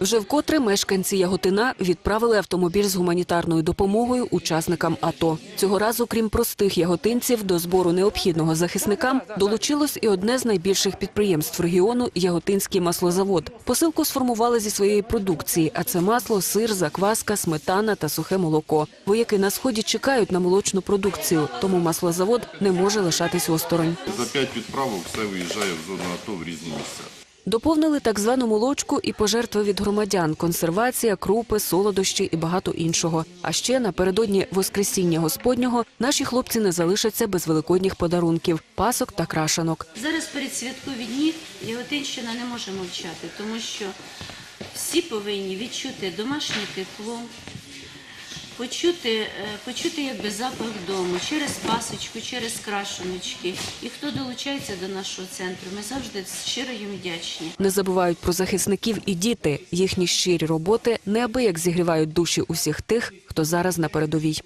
Вже вкотре мешканці Яготина відправили автомобіль з гуманітарною допомогою учасникам АТО. Цього разу, крім простих яготинців, до збору необхідного захисникам долучилось і одне з найбільших підприємств регіону Яготинський маслозавод. Посилку сформували зі своєї продукції, а це масло, сир, закваска, сметана та сухе молоко. Вояки на сході чекають на молочну продукцію, тому маслозавод не може лишатись осторонь. За п'ять відправок все виїжджає в зону АТО в різні місця. Доповнили так звану молочку і пожертви від громадян, консервація, крупи, солодощі і багато іншого. А ще напередодні Воскресіння Господнього наші хлопці не залишаться без великодніх подарунків, пасок та крашанок. Зараз перед святкові дні Яготинщина не може мовчати, тому що всі повинні відчути домашнє тепло, почути, е, почути якби запах дому через пасочку, через крашеночки. І хто долучається до нашого центру, ми завжди щиро їм вдячні. Не забувають про захисників і діти. Їхні щирі роботи неабияк зігрівають душі усіх тих, хто зараз на передовій.